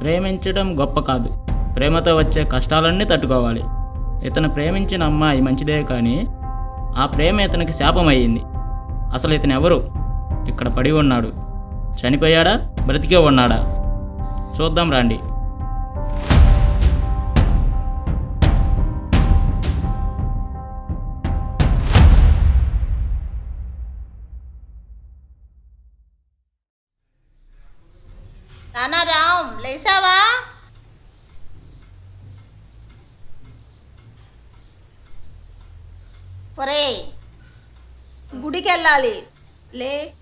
ప్రేమించడం గొప్ప కాదు. ప్రేమతో వచ్చే కష్టాలన్నీ తట్టుకోవాలి. ఇతను ప్రేమించిన అమ్మాయి మంచిదే కానీ ఆ ప్రేమ ఇతనికి శాపమయ్యింది. అసలు ఇతను ఎవరు? ఇక్కడ పడి ఉన్నాడు. చనిపోయాడా? బ్రతికే ఉన్నాడా? చూద్దాం రండి. ఒరే గుడికి వెళ్ళాలి లే.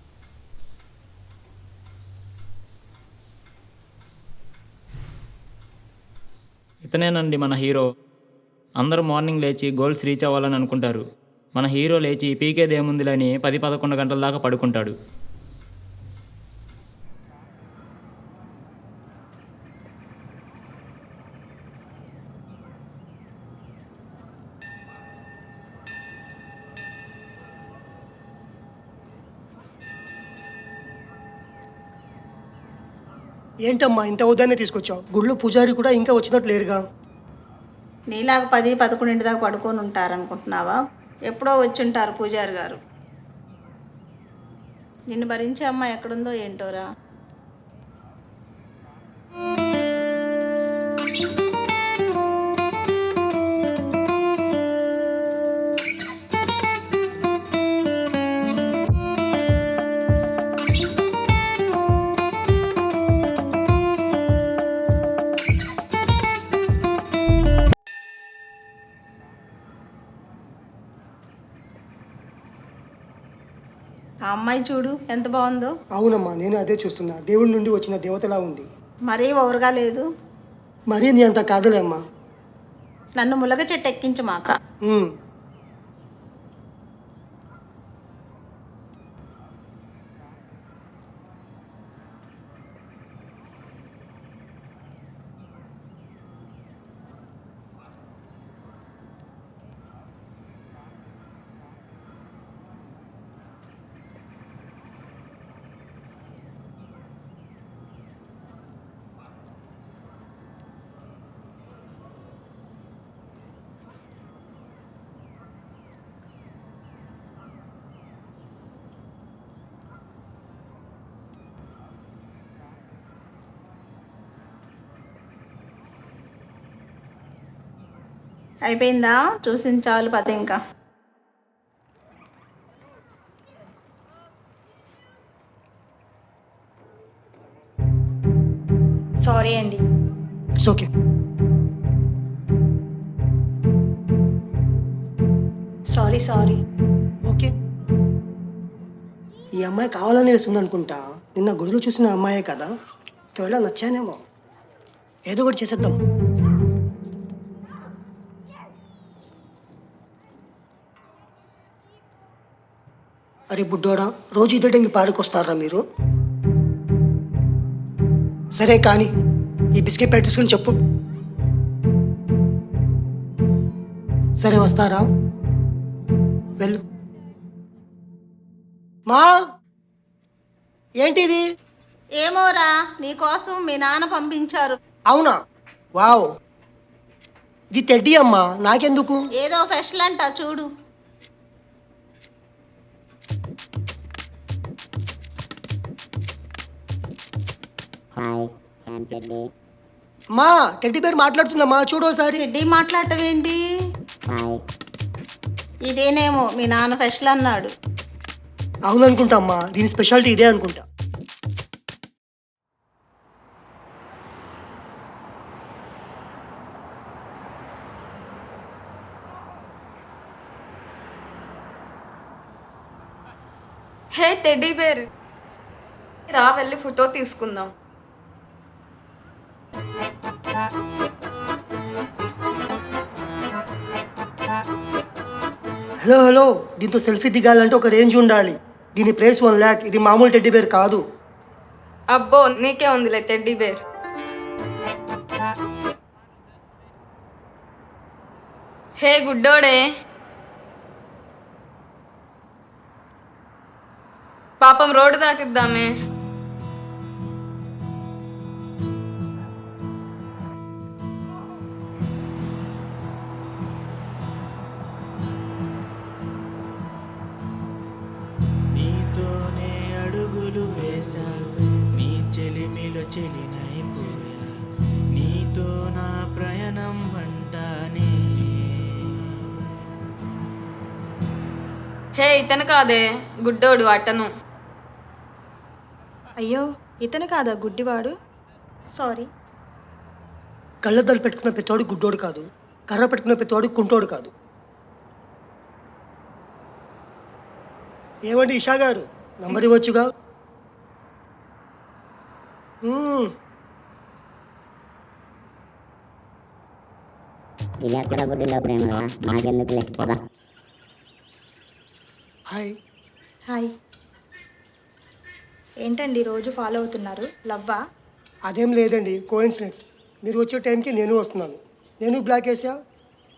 ఇతనేనండి మన హీరో. అందరూ మార్నింగ్ లేచి గోల్స్ రీచ్ అవ్వాలని అనుకుంటారు. మన హీరో లేచి పీకేదేముందిలని పది పదకొండు గంటల దాకా పడుకుంటాడు. ఏంటమ్మా ఇంత ఉదయాన్నే తీసుకొచ్చావు? గుళ్ళు పూజారి కూడా ఇంకా వచ్చినట్టు లేరుగా. నీలాగ పది పదకొండింటి దాకా పడుకొని ఉంటారనుకుంటున్నావా? ఎప్పుడో వచ్చి ఉంటారు పూజారి గారు. నిన్ను భరించే అమ్మ ఎక్కడుందో ఏంటోరా? అమ్మాయి చూడు ఎంత బాగుందో. అవునమ్మా నేను అదే చూస్తున్నా. దేవుడి నుండి వచ్చిన దేవతలా ఉంది. మరీ ఓవర్గా లేదు. మరీ నీ అంత కాదులే అమ్మా. నన్ను ములగ చెట్టు ఎక్కించమాక ఉమ్. అయిపోయిందా? చూసిన చాలు పద ఇంకా. సారీ అండి. It's okay sorry sorry. Okay ఈ అమ్మాయి కావాలని వేస్తుంది అనుకుంటా నిన్న గుడిలో చూసిన అమ్మాయే కదా. ఒకవేళ నచ్చానేమో. ఏదో ఒకటి చేసేద్దాం. అరే బుడ్డోడా రోజు ఇదే టైంకి పార్క్ వస్తారా మీరు? సరే కానీ ఈ బిస్కెట్ పెట్టేసుకుని చెప్పు. సరే వస్తారా? వెళ్ళు. మా ఏంటిది? ఏమోరా నీకోసం మీ నాన్న పంపించారు. అవునా? వావ్. ఇది తెడ్డి అమ్మా నాకెందుకు? ఏదో ఫెషల్ అంట చూడు. మా టెడ్డి పేరు మాట్లాడుతుందమ్మా చూడు ఒకసారి రెడ్డి మాట్లాడటం ఏంటి ఇదేనేమో మీ నాన్న ఫెషల్ అన్నాడు. అవుననుకుంటా అమ్మా దీని స్పెషాలిటీ ఇదే అనుకుంటా. Hey teddy bear. రా వెళ్ళి ఫోటో తీసుకుందాం. Hello hello. దీంతో సెల్ఫీ దిగాలంటే ఒక రేంజ్ ఉండాలి. దీని ప్రైస్ వన్ ల్యాక్. ఇది మామూలు టెడ్డి బేర్ కాదు. అబ్బో నీకే ఉందిలే టెడ్డీ బేర్ హే గుడ్డోడే. పాపం రోడ్డు దాటిద్దామే. కాదే గుడ్డోడు అతను. అయ్యో ఇతను కాదా గుడ్డివాడు? సారీ కళ్ళద్దాలు పెట్టుకున్న పెద్దోడు గుడ్డోడు కాదు. కర్ర పెట్టుకున్న పెద్దోడు కుంటోడు కాదు. ఏమండి ఇషా గారు? నంబర్ ఇవ్వచ్చుగా? మ్మ్. ఇలా కూడా గుడ్డిలో ప్రేమరా? నాకెందుకులే? పద. హాయ్. హాయ్. ఏంటండి రోజు ఫాలో అవుతున్నారు? లవ్వా? అదేం లేదండి కోయిన్సిడెంట్స్ మీరు వచ్చే టైంకి నేను వస్తున్నాను. నేను బ్లాక్ వేసా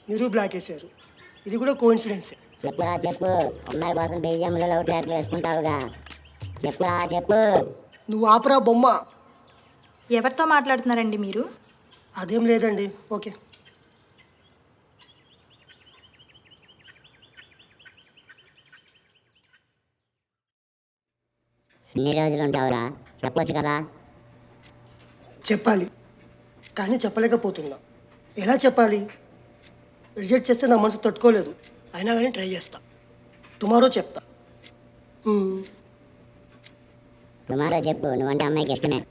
మీరు బ్లాక్ వేసారు. ఇది కూడా కోయిన్సిడెంట్సే చెప్పురా చెప్పు అమ్మాయి కోసం బీజంలో లవ్ ట్రాక్లు వేసుకుంటావుగా. చెప్పురా చెప్పు. నువ్వు ఆపరా బొమ్మ. ఎవరితో మాట్లాడుతున్నారండి మీరు? అదేం లేదండి ఓకే. ఎన్ని రోజులు ఉంటావురా. చెప్పొచ్చు కదా? చెప్పాలి. కానీ చెప్పలేకపోతున్నా. ఎలా చెప్పాలి? రిజెక్ట్ చేస్తే నా మనసు తట్టుకోలేదు. అయినా కానీ ట్రై చేస్తా. టుమారో చెప్తా. టుమారో చెప్పు. నువ్వంటే అమ్మాయికి ఇష్టమే.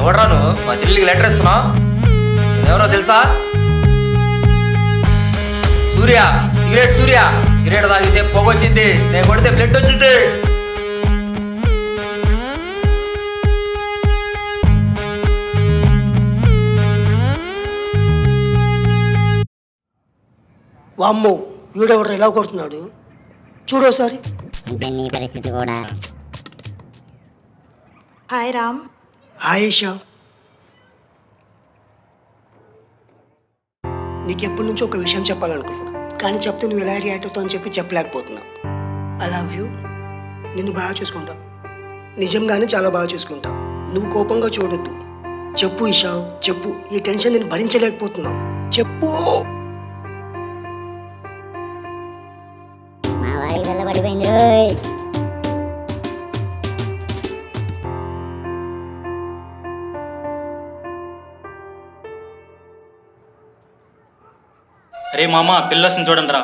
ఎవడ్రా నువ్వు? మా చెల్లికి లెటర్ ఇస్తున్నావు? ఎవరో తెలుసా? సూర్య సిగరెట్ సూర్య. సిగరెట్ తాగితే పొగ వచ్చింది. నేను కొడితే బ్లడ్ వచ్చింది. వామ్మో వీడెవడు ఎలా కొడుతున్నాడు? చూడు ఒకసారి. అంటే నీ పరిస్థితి కూడా. హాయ్ రామ్. ఆయేషా. నీకు ఎప్పటి నుంచో ఒక విషయం చెప్పాలనుకుంటున్నా. కానీ చెప్తే నువ్వు ఎలా రియాక్ట్ అవుతావు అని చెప్పి చెప్పలేకపోతున్నా ఐ లవ్ యూ నిన్ను బాగా చూసుకుంటా. నిజంగానే చాలా బాగా చూసుకుంటా. నువ్వు కోపంగా చూడొద్దు. చెప్పు ఇషా చెప్పు. ఈ టెన్షన్ నేను భరించలేకపోతున్నావు. చెప్పు. మా వారికి వెళ్ళబడిపోయింది అరే మామ పిల్లర్స్ని చూడండి రా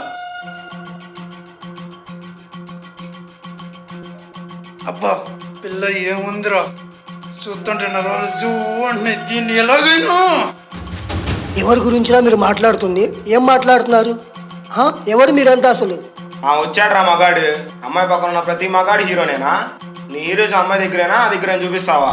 అబ్బా పిల్ల ఏముందిరా? చూస్తుంటే నరాలు జూ అంటే దీన్ని ఎలాగైనా? ఎవరి గురించినా మీరు మాట్లాడుతుంది? ఏం మాట్లాడుతున్నారు? హా? ఎవరు మీరంతా అసలు? ఆ వచ్చాడ్రా మగాడు. అమ్మాయి పక్కన ఉన్న ప్రతి మగాడు హీరోనేనా? నీ హీరోస్ అమ్మాయి దగ్గరేనా? నా దగ్గర చూపిస్తావా?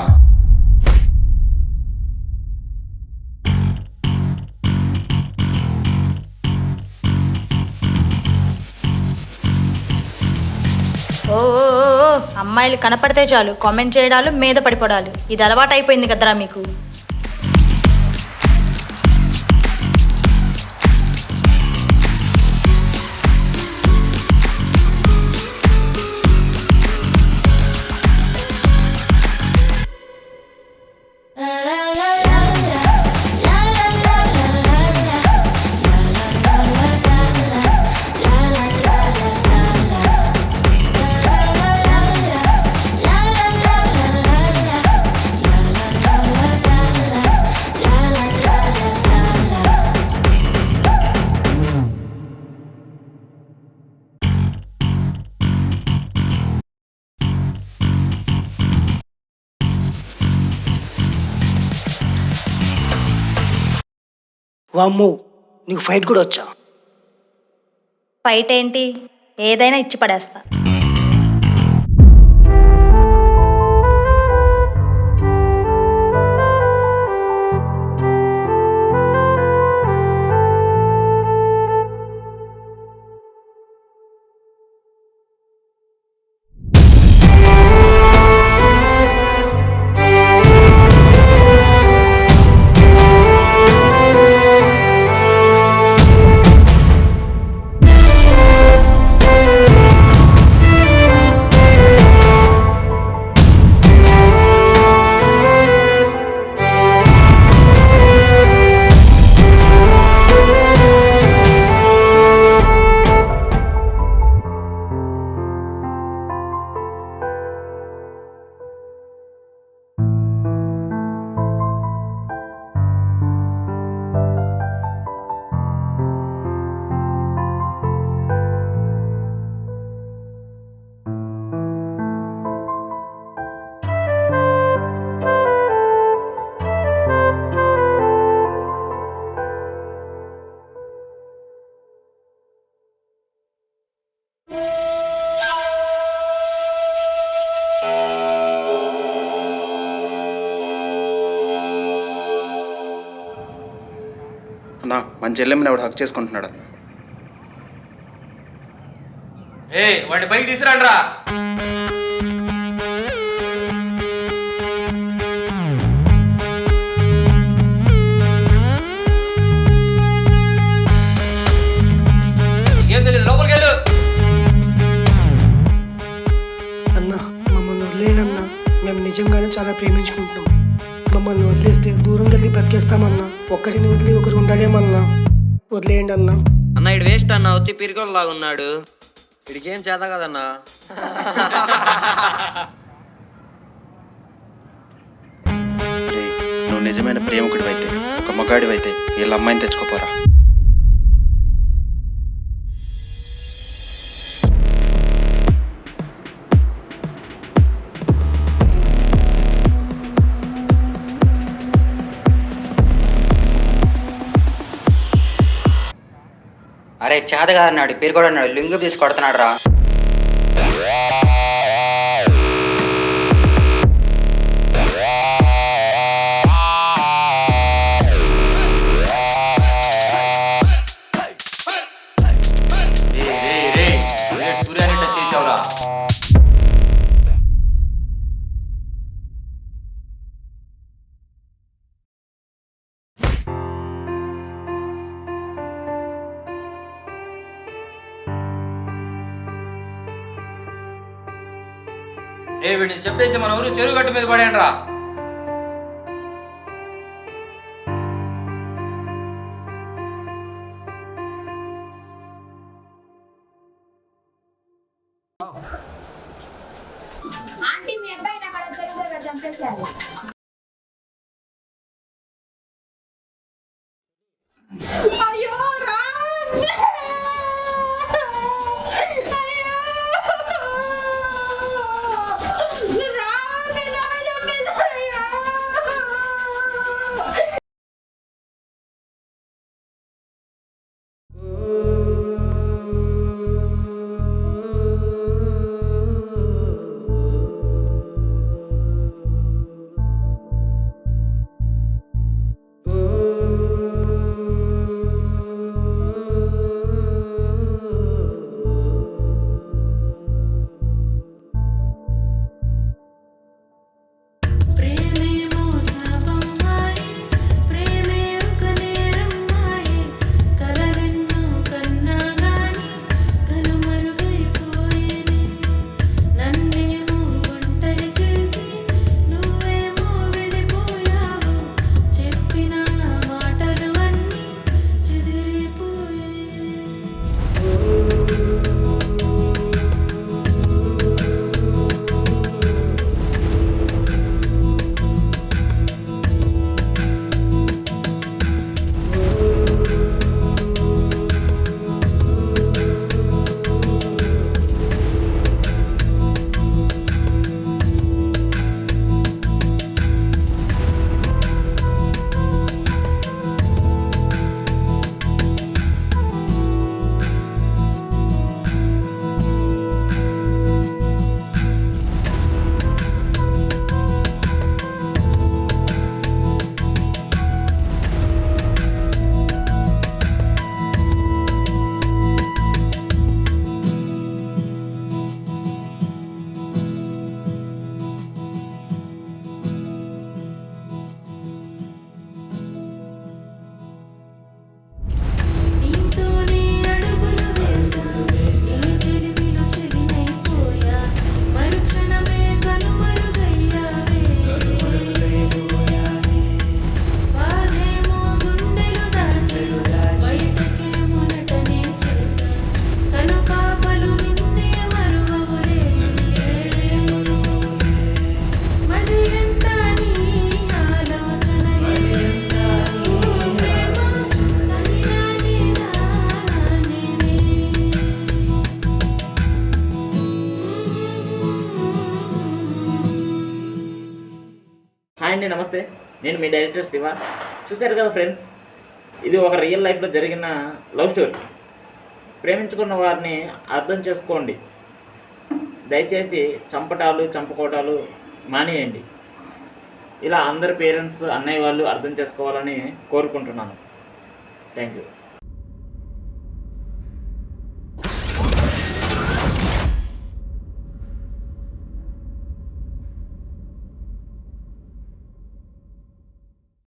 అమ్మాయిలు కనపడితే చాలు కామెంట్ చేయడాలు మీద పడిపోడాలు. ఇది అలవాటు అయిపోయింది కదరా మీకు. వామ్మో నీకు ఫైట్ కూడా వచ్చా? ఫైట్ ఏంటి? ఏదైనా ఇచ్చి పడేస్తా మన చెల్లెమ్మని ఎవడు హక్ చేసుకుంటున్నాడు. ఏ వాడిని పైకి తీసుకురండి రా ఏం తెలియదు లోపలికి వెళ్ళు. అన్నా మమ్మల్ని వదిలేయండి అన్నా మేము నిజంగానే చాలా ప్రేమించుకుంటున్నాం. మమ్మల్ని వదిలేస్తే దూరం వెళ్ళి బతికేస్తామన్నా. ఒకరిని వదిలి ఒకరు ఉండలేమన్నా. వదిలేయండి అన్నా. అన్న ఇడు వేస్ట్ అన్న ఒత్తి పిరికొల్లాగా ఉన్నాడు. ఇడికి ఏం చేత కదన్నా? నువ్వు నిజమైన ప్రేమికుడు అయితే ఒక మగాడివైతే వీళ్ళ అమ్మాయిని తెచ్చుకోపోరా? అరే చేతగా అన్నాడు పిరికొడు అన్నాడు లింగు తీసుకొడుతున్నాడు రా ఏ వీడిని చెప్పేసి మన ఊరు చెరువు గట్టు మీద పడేయండి రా హాయ్ అండి నమస్తే. నేను మీ డైరెక్టర్ శివ. చూశారు కదా ఫ్రెండ్స్ ఇది ఒక రియల్ లైఫ్లో జరిగిన లవ్ స్టోరీ. ప్రేమించుకున్న వారిని అర్థం చేసుకోండి. దయచేసి చంపటాలు చంపుకోవటాలు మానేయండి. ఇలా అందరి పేరెంట్స్ అన్నయ్య వాళ్ళు అర్థం చేసుకోవాలని కోరుకుంటున్నాను. Thank you.